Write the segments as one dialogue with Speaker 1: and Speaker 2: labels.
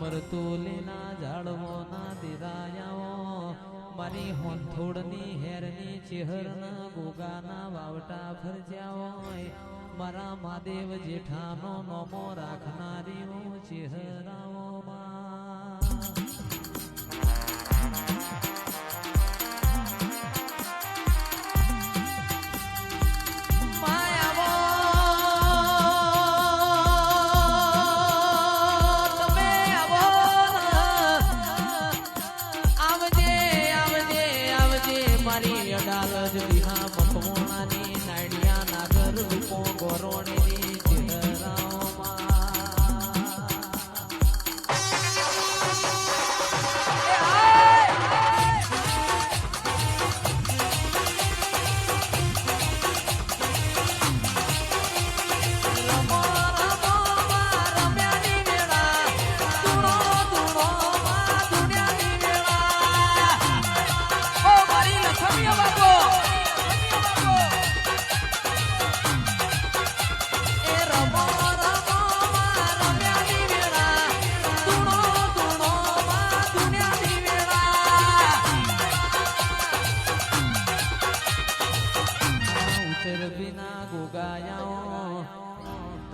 Speaker 1: મરતુલીના ઝાડવોના દીદાયાઓ મારી હોંથોડની, હેરની, ચેહરના, ગોગાના વાવટા ફરજ્યા હોય. મારા મહાદેવ જેઠાનો નોમો રાખનારીઓ ચેહરાઓમાં.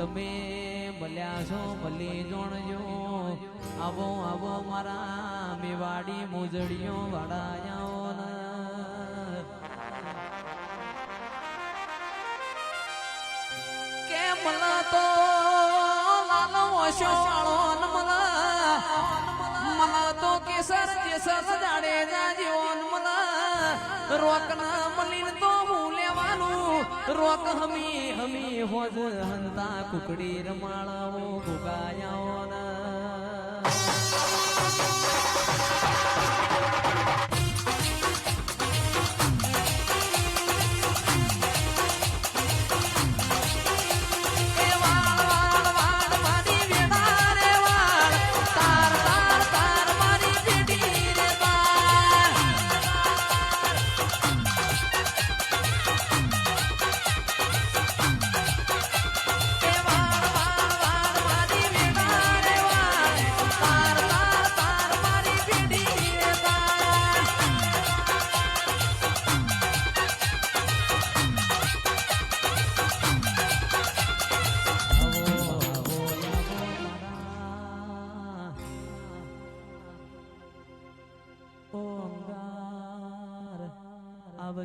Speaker 1: તમે મળ્યા છો મળી જોણજો. આવો આવો મારા મેવાડી મોજડીઓ વાળાયાઓ કે મને તો લાલો ન મને? મને તો કેસર કેસર જાડે જા જીવન મલા રોક રોક હમી હમી હોજ હંતા કુકડી રમાળાવો ગુગાયાઓ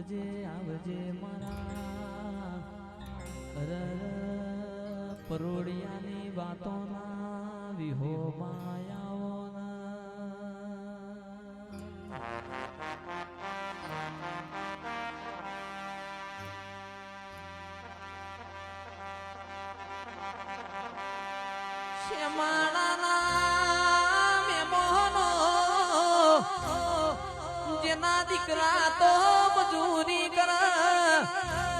Speaker 1: આવજે આવજે મારા. અરર પરોડિયાની વાતોના વિહો માયાઓના. જેના દીકરા તો મજૂરી કરા.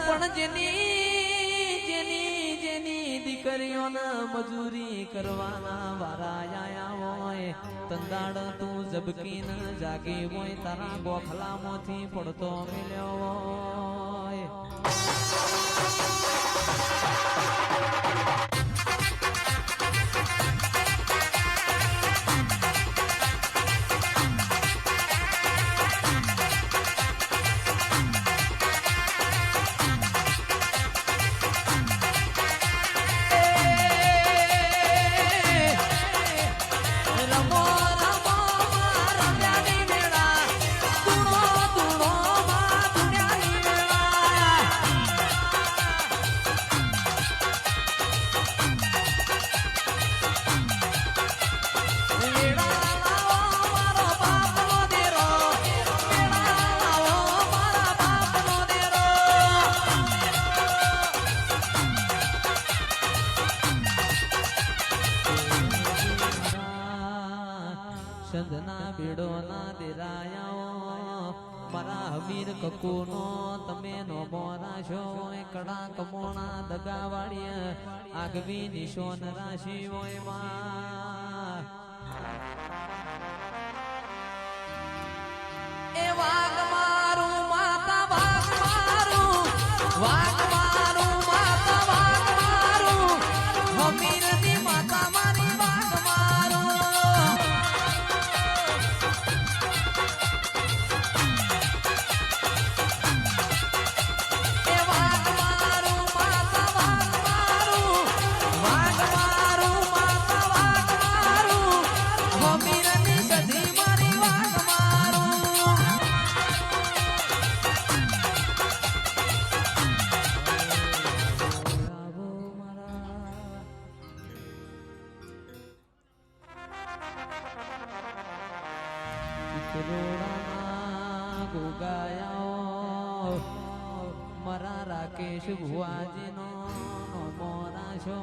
Speaker 1: પણ જેની જેની જેની દીકરીઓના મજૂરી કરવાના વારા આયા હોય તંદાડ તું જબકીને જાગી હોય, તારા ગોખલામાંથી પડતો મિલ્યો સંધના બેડોના દેરાયાઓ. મારા હમીર કકુનો તમે નો મોરાશો. હોય કડા કમોણા દગાવાડીએ આગવી નિશોન રાશિ હોયમાં કુરુડામાં ગુગાયો. મરા રાકેશ ભુવાજીનો મોરા છો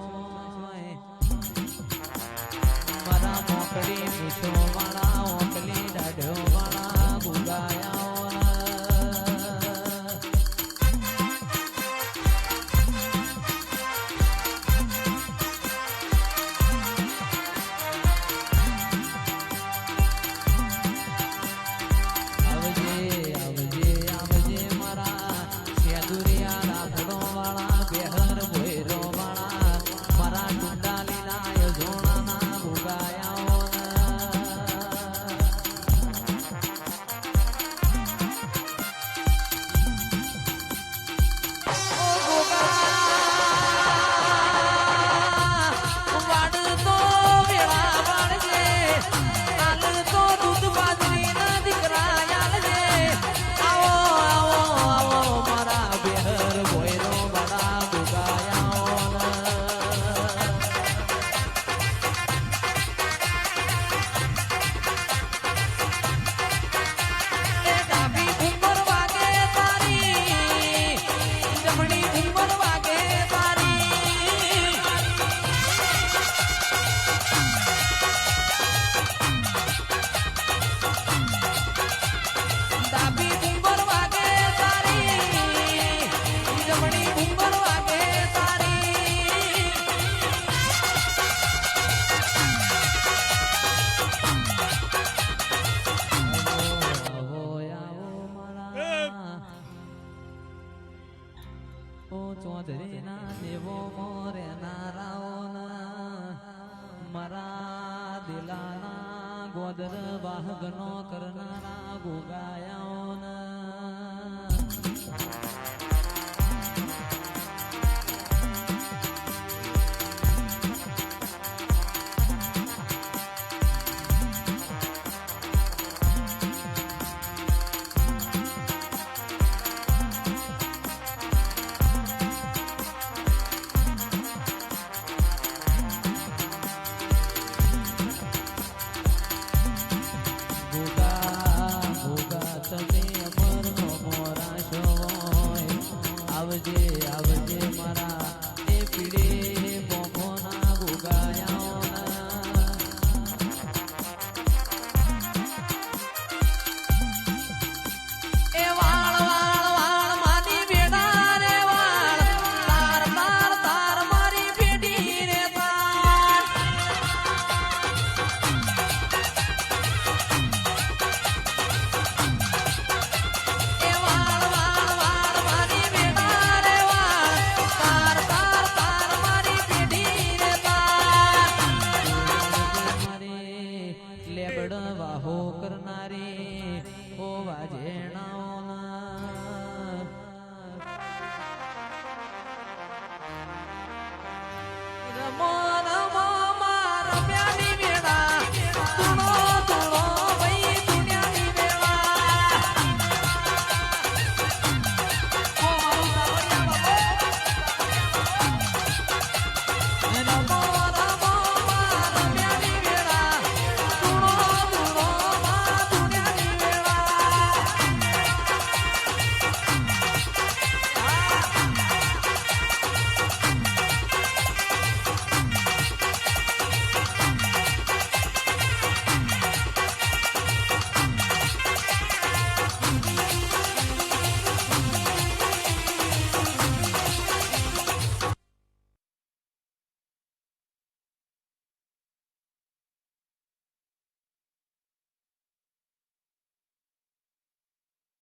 Speaker 1: ચોધરીના દેવો મોરે નારાઓના મરા દિલાના ગોદર વાહગનો કરનારા ગોગાયાઓ